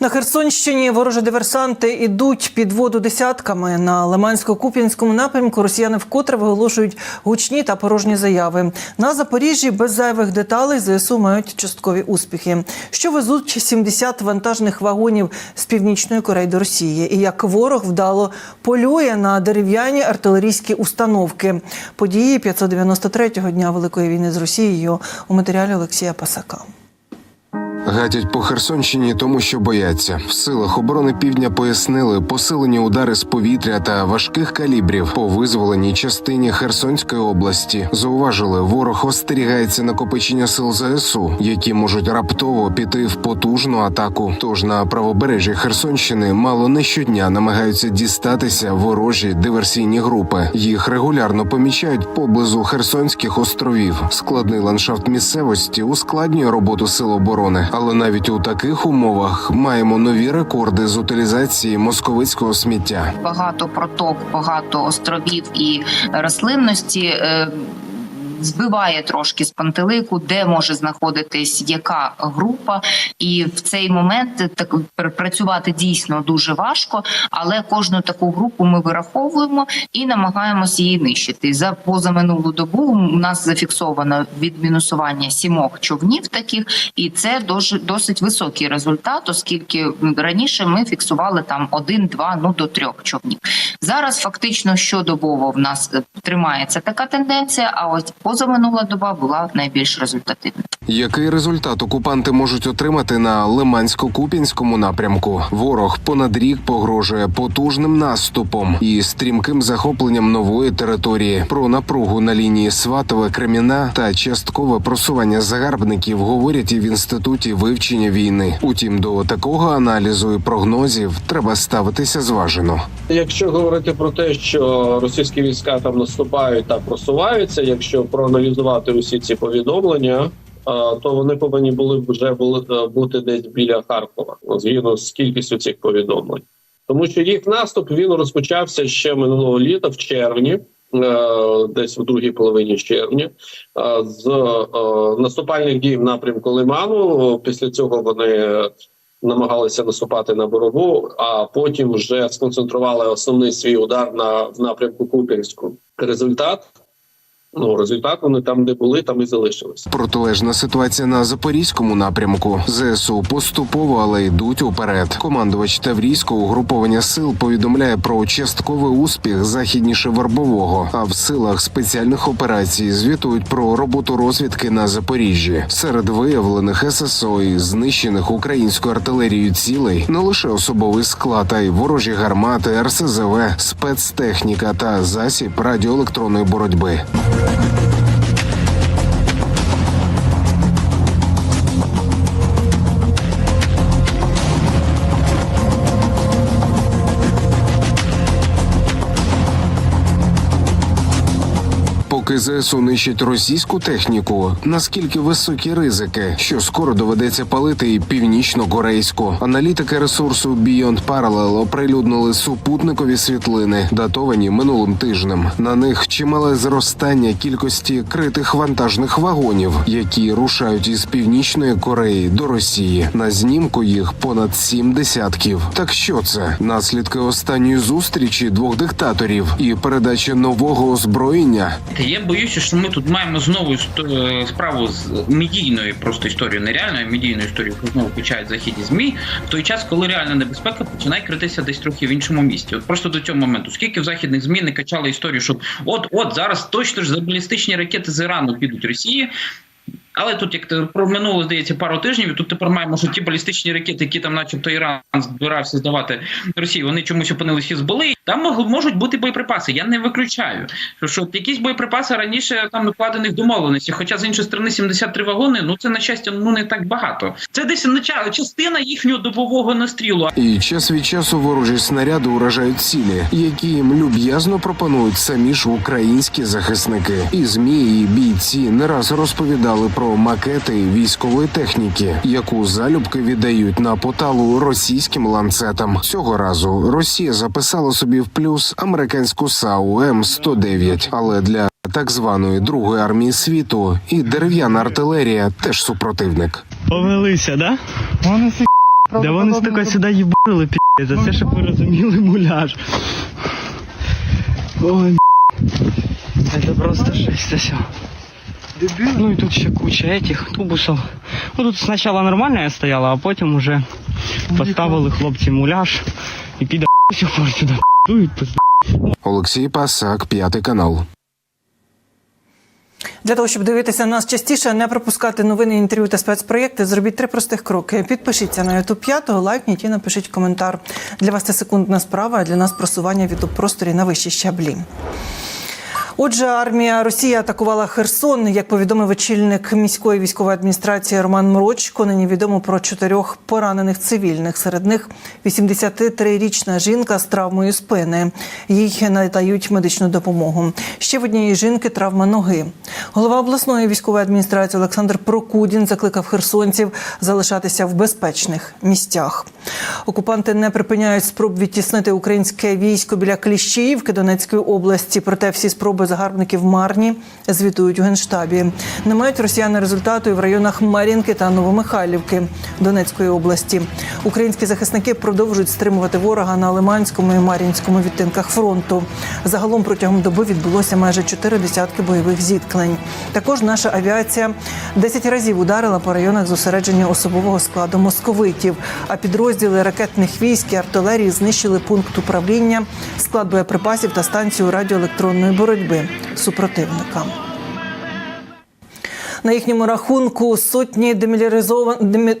На Херсонщині ворожі диверсанти ідуть під воду десятками. На Лимансько-Куп'янському напрямку росіяни вкотре виголошують гучні та порожні заяви. На Запоріжжі без зайвих деталей ЗСУ мають часткові успіхи. Що везуть 70 вантажних вагонів з північної Кореї до Росії, і як ворог вдало полює на дерев'яні артилерійські установки. Події 593-го дня Великої війни з Росією у матеріалі Олексія Пасака. Гатять по Херсонщині, тому що бояться. В силах оборони півдня пояснили посилені удари з повітря та важких калібрів по визволеній частині Херсонської області. Зауважили, ворог остерігається накопичення сил ЗСУ, які можуть раптово піти в потужну атаку. Тож на правобережжі Херсонщини мало не щодня намагаються дістатися ворожі диверсійні групи. Їх регулярно помічають поблизу Херсонських островів. Складний ландшафт місцевості ускладнює роботу сил оборони, але навіть у таких умовах маємо нові рекорди з утилізації московицького сміття. багато проток, багато островів і рослинності. Збиває трошки з пантелику, де може знаходитись яка група, і в цей момент так працювати дійсно дуже важко. Але кожну таку групу ми вираховуємо і намагаємося її нищити. За позаминулу добу у нас зафіксовано відмінусування сімох човнів таких, і це досить високий результат, оскільки раніше ми фіксували там один-два, ну до трьох човнів. Зараз фактично щодобово в нас е, тримається така тенденція. А ось позаминула доба була найбільш результативною. Який результат окупанти можуть отримати на Лимансько-Купінському напрямку? Ворог понад рік погрожує потужним наступом і стрімким захопленням нової території. Про напругу на лінії Сватове Креміна та часткове просування загарбників говорять і в інституті вивчення війни. Утім, до такого аналізу і прогнозів треба ставитися зважено. Якщо говорити про те, що російські війська там наступають та просуваються, якщо проаналізувати усі ці повідомлення, то вони повинні були вже е, бути десь біля Харкова, ну, згідно з кількістю цих повідомлень, тому що їх наступ він розпочався ще минулого літа, в червні. е, Десь в другій половині червня з е, наступальних дій в напрямку Лиману. Після цього вони намагалися наступати на борову, а потім вже сконцентрували основний свій удар на в напрямку Куп'янську. Результат ну результат вони там, де були, там і залишилися. Протилежна ситуація на запорізькому напрямку. ЗСУ поступово, але йдуть уперед. Командувач Таврійського угруповання сил повідомляє про частковий успіх західніше Вербового. А в силах спеціальних операцій звітують про роботу розвідки на Запоріжжі. Серед виявлених ССО і знищених українською артилерією цілей не лише особовий склад, а й ворожі гармати, РСЗВ, спецтехніка та засіб радіоелектронної боротьби. Thank you. Поки ЗСУ нищить російську техніку, наскільки високі ризики, що скоро доведеться палити і північно-корейську. Аналітики ресурсу Beyond Parallel оприлюднили супутникові світлини, датовані минулим тижнем. На них чимале зростання кількості критих вантажних вагонів, які рушають із північної Кореї до Росії. На знімку їх понад сім десятків. Так що це наслідки останньої зустрічі двох диктаторів і передача нового озброєння. Я боюся, що ми тут маємо знову істо- справу з медійною просто історією, нереальною медійною історією, яку знову включають західні змі в той час, коли реальна небезпека починає критися десь трохи в іншому місті. От просто до цього моменту, скільки в західних змі не качали історію, що от от зараз точно ж за балістичні ракети з Ірану підуть Росії. Але тут, як те- про минуло, здається, пару тижнів, тут тепер маємо, що ті балістичні ракети, які там, начебто, Іран збирався здавати Росії, вони чомусь опинились в Хізболи. Там можуть бути боєприпаси. Я не виключаю. Що, що якісь боєприпаси раніше там укладених домовленостей. Хоча з іншої сторони 73 вагони, ну це на щастя, ну не так багато. Це десь нача- частина їхнього добового настрілу. І час від часу ворожі снаряди уражають цілі, які їм люб'язно пропонують самі ж українські захисники. І змі, і бійці не раз розповідали про макети військової техніки, яку залюбки віддають на поталу російським ланцетам. Цього разу Росія записала собі в плюс американську САУ М 109 але для так званої другої армії світу і дерев'яна артилерія теж супротивник. Повелися, да? Вони всі Да вони стільки сюди їбали, пі***, за це, щоб ви розуміли муляж. Ой, це просто жесть, все. Ну і тут ще куча этих тубусів. Ну тут спочатку нормально я стояла, а потім уже поставили хлопці муляж і піда до сих пор сюди дують. Олексій Пасак, п'ятий канал. Для того, щоб дивитися нас частіше, не пропускати новини, інтерв'ю та спецпроєкти, зробіть три простих кроки. Підпишіться на YouTube 5, лайкніть і напишіть коментар. Для вас це секундна справа, а для нас просування в youtube просторі на вищі щаблі. Отже, армія Росії атакувала Херсон. Як повідомив очільник міської військової адміністрації Роман Мрочко, нині відомо про чотирьох поранених цивільних. Серед них 83-річна жінка з травмою спини. Їй надають медичну допомогу. Ще в однієї жінки травма ноги. Голова обласної військової адміністрації Олександр Прокудін закликав херсонців залишатися в безпечних місцях. Окупанти не припиняють спроб відтіснити українське військо біля Кліщіївки Донецької області. Проте всі спроби загарбників марні звітують у генштабі. Не мають росіяни результату і в районах Мар'їнки та Новомихайлівки Донецької області. Українські захисники продовжують стримувати ворога на Лиманському і Мар'їнському відтинках фронту. Загалом протягом доби відбулося майже чотири десятки бойових зіткнень. Також наша авіація 10 разів ударила по районах зосередження особового складу московитів. А підрозділи ракетних військ і артилерії знищили пункт управління, склад боєприпасів та станцію радіоелектронної боротьби супротивника. На їхньому рахунку сотні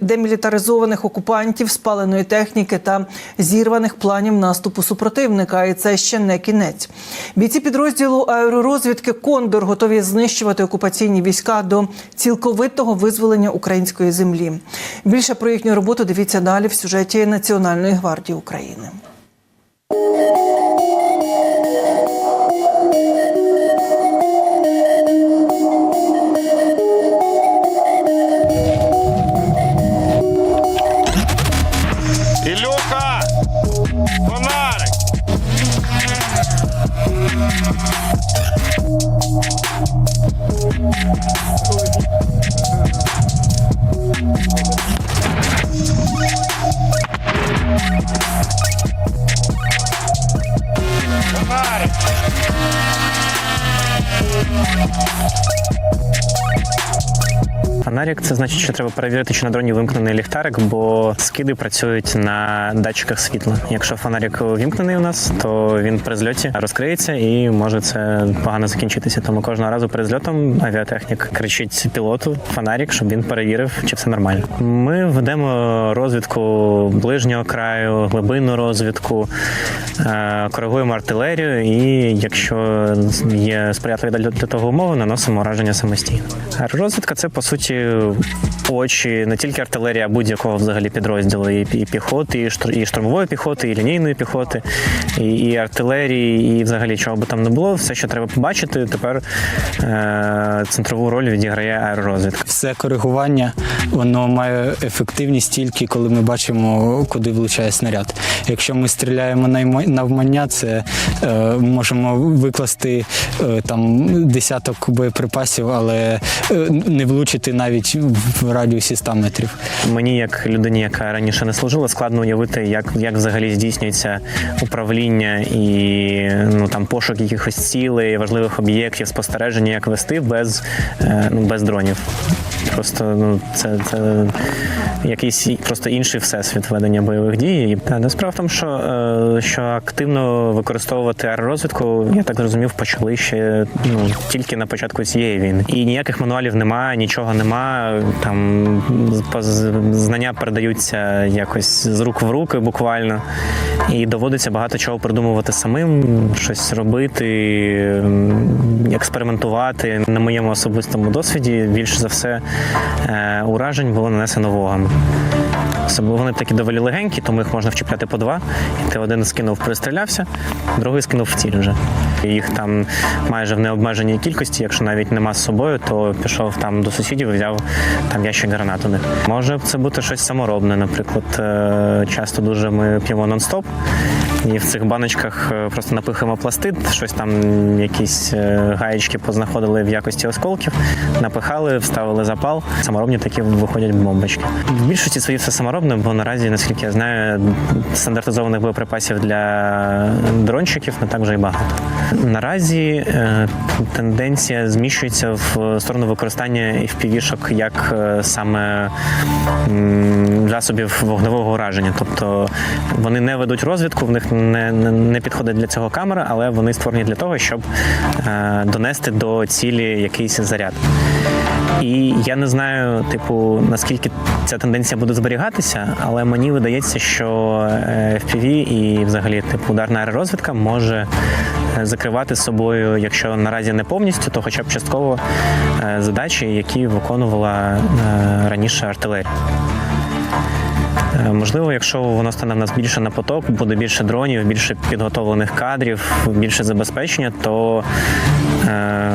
демілітаризованих окупантів, спаленої техніки та зірваних планів наступу супротивника. І це ще не кінець. Бійці підрозділу аеророзвідки Кондор готові знищувати окупаційні війська до цілковитого визволення української землі. Більше про їхню роботу дивіться далі в сюжеті Національної гвардії України. Фонарик це значить, що треба перевірити, чи на дроні вимкнений ліхтарик, бо скиди працюють на датчиках світла. Якщо фонарик вімкнений у нас, то він при зльоті розкриється і може це погано закінчитися. Тому кожного разу перед зльотом авіатехнік кричить пілоту фонарик, щоб він перевірив, чи все нормально. Ми ведемо розвідку ближнього краю, глибинну розвідку, е, коригуємо артилерію, і якщо є сприятливі для того умови, наносимо ураження самостійно. Розвідка це по суті очі не тільки артилерія, а будь-якого взагалі підрозділу, і, і піхоти, і, і штурмової піхоти, і лінійної піхоти, і, і артилерії, і взагалі чого би там не було. Все, що треба побачити, тепер е, центрову роль відіграє аеророзвідка. Все коригування воно має ефективність тільки коли ми бачимо, куди влучає снаряд. Якщо ми стріляємо навмання, це е, можемо викласти е, там десяток боєприпасів, але е, не влучити навіть в радіусі 100 метрів. Мені, як людині, яка раніше не служила, складно уявити, як, як взагалі здійснюється управління і ну там пошук якихось цілей, важливих об'єктів, спостереження, як вести без, е, ну, без дронів. Просто ну це, це якийсь просто інший всесвіт ведення бойових дій. Та не справа в тому, що, е, що активно використовувати аеророзвідку, я так зрозумів, почали ще ну тільки на початку цієї війни. І ніяких мануалів немає, нічого немає. Там знання передаються якось з рук в руки, буквально. І доводиться багато чого придумувати самим, щось робити, експериментувати. На моєму особистому досвіді більше за все е, уражень було нанесено вогами. Вони такі доволі легенькі, тому їх можна вчіпляти по два. І ти один скинув, пристрілявся, другий скинув в ціль вже. Їх там майже в необмеженій кількості. Якщо навіть нема з собою, то пішов там до сусідів і взяв там ящик гранат у них. Може це бути щось саморобне, наприклад. Е, Часто дуже ми п'ємо нон-стоп, І в цих баночках е, просто напихаємо пластид, щось там, якісь е, гаєчки познаходили в якості осколків, напихали, вставили запал. Саморобні такі виходять бомбочки. В більшості свої все саморобне, бо наразі, наскільки я знаю, стандартизованих боєприпасів для дронщиків не так вже і багато. Наразі е, тенденція зміщується в сторону використання FPV-шок як саме засобів вогневого ураження. Тобто вони не ведуть розвідку, в них не, не, підходить для цього камера, але вони створені для того, щоб е, донести до цілі якийсь заряд. І я не знаю, типу, наскільки ця тенденція буде зберігатися, але мені видається, що е, FPV і взагалі типу ударна аеророзвідка може е, закривати собою, якщо наразі не повністю, то хоча б частково е, задачі, які виконувала раніше артилерія. Е, Можливо, якщо воно стане в нас більше на поток, буде більше дронів, більше підготовлених кадрів, більше забезпечення, то е,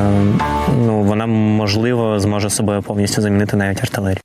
ну, вона можливо зможе собою повністю замінити навіть артилерію.